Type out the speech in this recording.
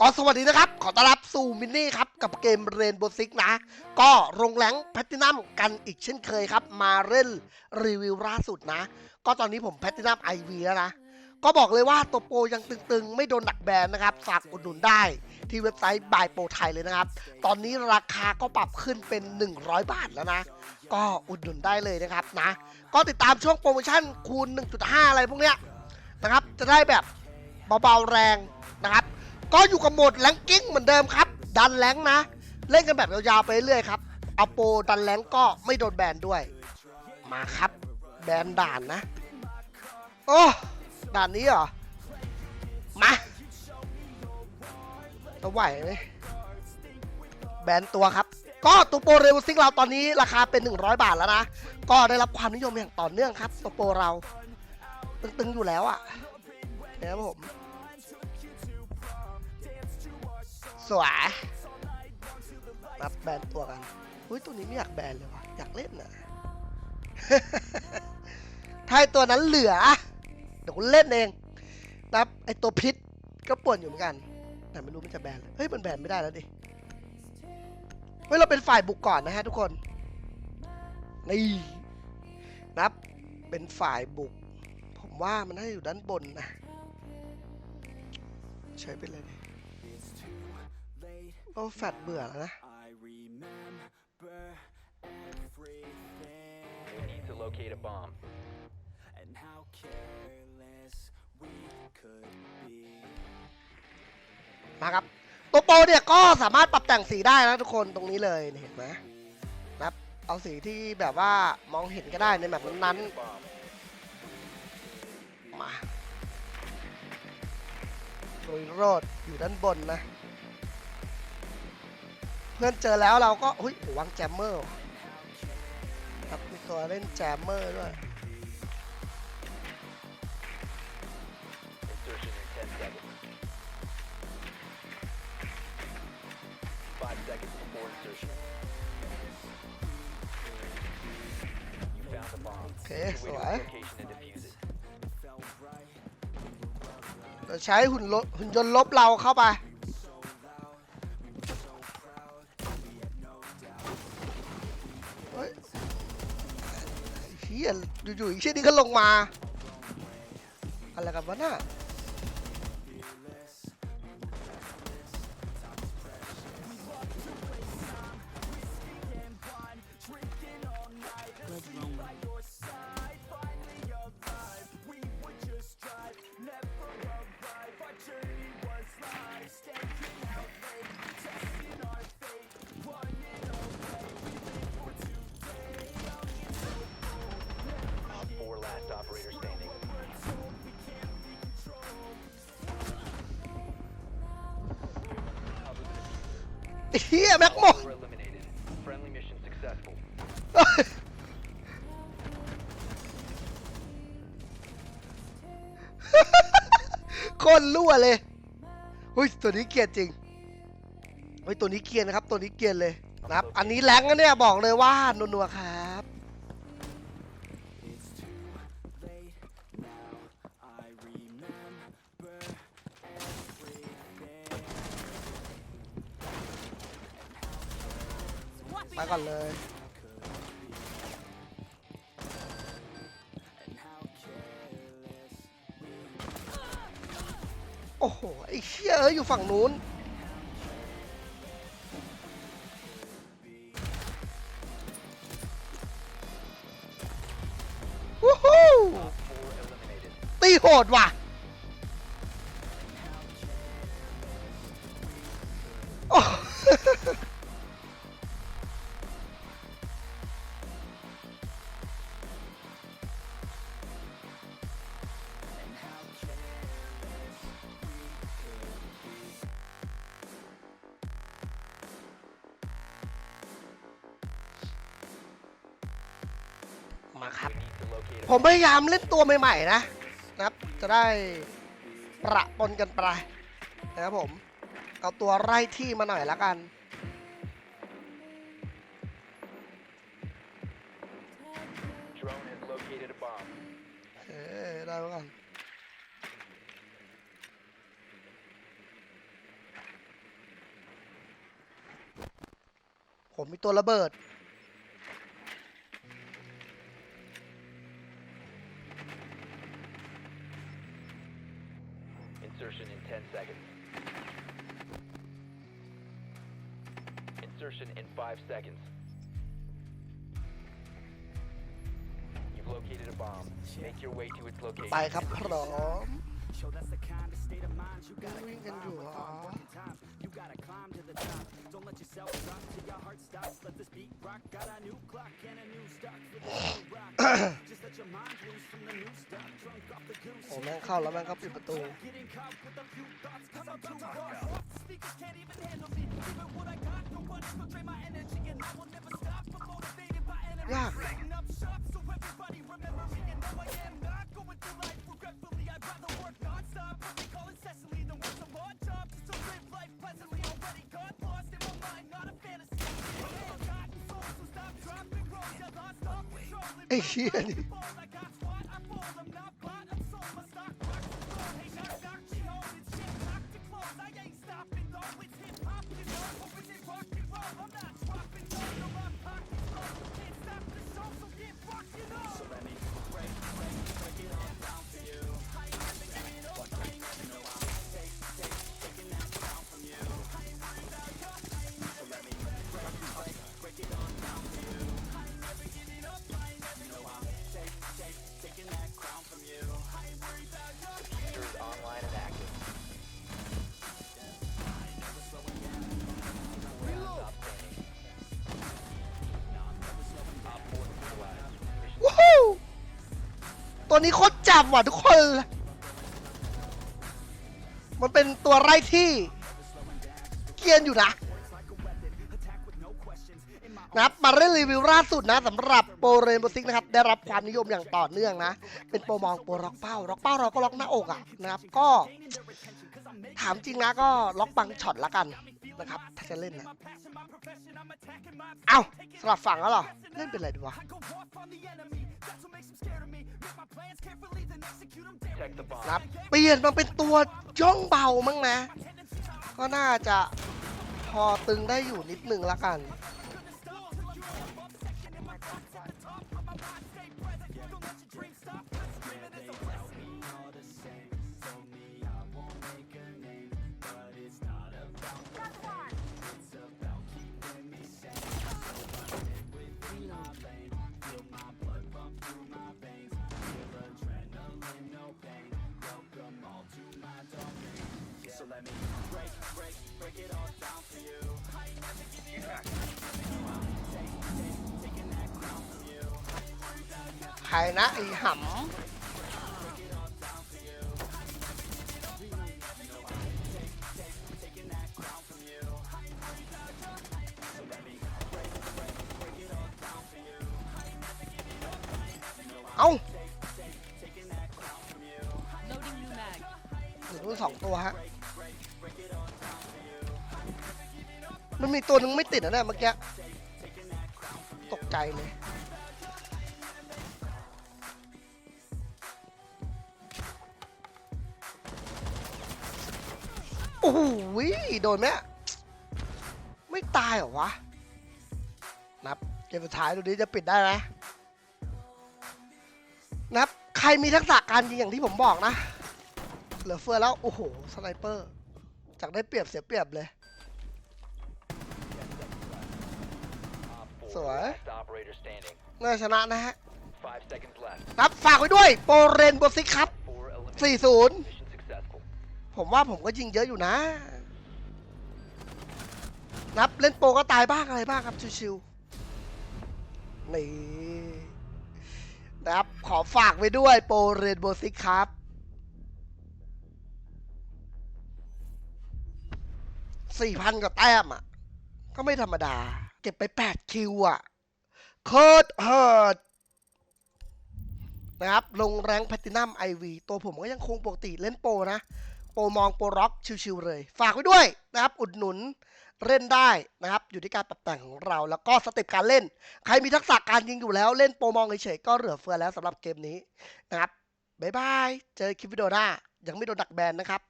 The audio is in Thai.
ก็สวัสดีนะครับ ขอต้อนรับสู่มินนี่ครับ กับเกมเรนโบซิกนะ ก็ลงแรงแพตตินัมกันอีกเช่นเคยครับ มาเล่นรีวิวล่าสุดนะ ก็ตอนนี้ผมแพตตินัมไอวีแล้วนะ ก็บอกเลยว่าตัวโปรยังตึงๆ ไม่โดนดักแบนนะครับ ฝากอุดหนุนได้ที่เว็บไซต์บายโปรไทยเลยนะครับ ตอนนี้ราคาก็ปรับขึ้นเป็น 100 บาทแล้วนะ ก็อุดหนุนได้เลยนะครับนะ ก็ติดตามช่วงโปรโมชั่นคูณ 1.5 อะไรพวกเนี้ยนะครับ จะได้แบบเบาๆแรงนะครับ ก็อยู่กับโหมดแรงกิ้งเหมือนเดิมครับ ดันแรงนะ เล่นกันแบบยาวๆไปเรื่อยครับเอาโปรดันแรงก็ไม่โดนแบนด้วย มาครับ แบนด่านนะ โอ้ด่านนี้เหรอ มาจะไหวไหมแบนตัวครับ ก็ตัวโปรเรวซิกเราตอนนี้ราคาเป็น 100 บาทแล้วนะ ก็ได้รับความนิยมอย่างต่อเนื่องครับตัวโปรเรา ตึงๆอยู่แล้วอะ่ะนะครับผม สวยรับแบนตัวกันอุ้ยตัวนี้ไม่อยากแบนเลยว่ะอยากเล่นน่ะถ้าไอตัวนั้นเหลือเดี๋ยวกูเล่นเองนะครับไอตัวพิษก็ป่วนอยู่เหมือนกัน แต่ไม่รู้มันจะแบนเลยเฮ้ยมันแบนไม่ได้แล้วดิเฮ้ยเราเป็นฝ่ายบุกก่อนนะฮะทุกคนนี่รับเป็นฝ่ายบุก ผมว่ามันน่าจะอยู่ด้านบนนะใช้ไปเลย ดิโอ้แฟดเบื่อแล้วนะ I remember everything We need to locate a bomb. and how careless we could be. มาครับ ตัวโปรเนี่ยก็สามารถปรับแต่งสีได้นะทุกคนตรงนี้เลยนี่เห็นไหมนะครับเอาสีที่แบบว่ามองเห็นก็ได้ในแบบนั้น Bomb. ๆมาโรยโรดอยู่ด้านบนนะ เพื่อนเจอแล้วเราก็เฮ้ยโหวางแจมเมอร์ว่ะครับมีตัวเล่นแจมเมอร์ด้วย Insertion in 10 seconds. 5 seconds before insertion. You found a bomb. Okay, Make your way to so I- its location and defuse it. เราใช้หุ่นลบหุ่นยนต์ลบเราเข้าไป เฮียอยู่ๆอีกเช่นนี้ก็ลงมา อะไรกันวะน่ะ เฮียแม็กหมดโคตรรั่วเลยเฮ้ยตัวนี้เกลียดจริงเฮ้ยตัวนี้เกลียดนะครับ ตัวนี้เกลียดเลยนะครับ อันนี้แรงนะเนี่ยบอกเลยว่านัวๆครับ ไปก่อนเลย โอ้โห ไอ้เชี่ยเอ้ยอยู่ฝั่งนู้น วู้ฮู้ตีโหดว่ะ ผมพยายามเล่นตัวใหม่ๆนะนะครับ จะได้ประปนกันไปนะครับผม เอาตัวไร่ที่มาหน่อยละกัน เออได้แล้วกันผมมีตัวระเบิด Insertion in 5 seconds. You've located a bomb. Make your way to its ไป location. ครับพร้อม Yo, that's the kind of state of mind you gotta วิ่งกันอยู่ combine เหร with อ hard work and time. You gotta climb to the top. Don't let yourself drop till your heart stops. Let this beat rock. Got a new clock and a new stock for the new rock. Just let your mind loose from the new โอ้แม่งเข้าแล้วแม่งก็ปิดประตูยากไอ้เชี่ยนี่ Occupy, I'm not ตัวนี้โคตรจับว่ะทุกคน มันเป็นตัวไร่ที่ เกียนอยู่นะนะครับมาเล่นรีวิวล่าสุดนะสำหรับโปรเรนโบซิกนะครับ ได้รับความนิยมอย่างต่อเนื่องนะ เป็นโปรมองโปรล็อกเป้าล็อกเป้าเราก็ล็อกหน้าอกอะนะครับ ก็ ถามจริงนะก็ล็อกบางช็อตละกัน นะครับ ถ้าจะเล่นนะเอ้าสลับฝั่งแล้วเหรอ เล่นเป็นอะไรดีวะ Go off on the enemy. That's what makes them scared of me. Make my plans carefully, then execute them daily. Protect the bomb. นะครับเปลี่ยนมาเป็นตัวย่องเบามั้งนะ ก็น่าจะพอตึงได้อยู่นิดนึงละกัน ใครนะไอ้หำเอ้า Loading new mag. เหลือรุ่นสองตัวฮะ มันมีตัวหนึ่งไม่ติดนะเนี่ยเมื่อกี้ ตกใจเลย โอ้โหโดนไหมไม่ตายเหรอวะ นับเกมสุดท้ายดูดิจะปิดได้ไหมนับ ใครมีทักษะการยิงอย่างที่ผมบอกนะ เหลือเฟือแล้ว โอ้โห สไนเปอร์ จากได้เปรียบเสียเปรียบเลย Op 4 Sủa. last operator standing. น่าชนะนะฮะ ครับฝากไว้ด้วย โปรเรนโบซิกครับ 40 ผมว่าผมก็ยิงเยอะอยู่นะ นับเล่นโปรก็ตายบ้างอะไรบ้างครับ ชิวๆนี่นะครับขอฝากไว้ด้วยโปรเรนโบซิกครับ สี่พันกว่าแต้มอะ ก็ไม่ธรรมดา เก็บไปแปดคิวอะโคตรเฮิร์ดนะครับ ลงแรงแพตินัมไอวีตัวผมก็ยังคงปกติเล่นโปรนะ โปรมองโปรร็อกชิวๆเลย ฝากไว้ด้วยนะครับ อุดหนุนเล่นได้นะครับ อยู่ที่การปรับแต่งของเรา แล้วก็สเต็ปการเล่น ใครมีทักษะการยิงอยู่แล้วเล่นโปรมองเฉยๆก็เหลือเฟือแล้วสำหรับเกมนี้นะครับบ๊ายบาย เจอคลิปวิดีโอหน้ายังไม่โดนดักแบนนะครับ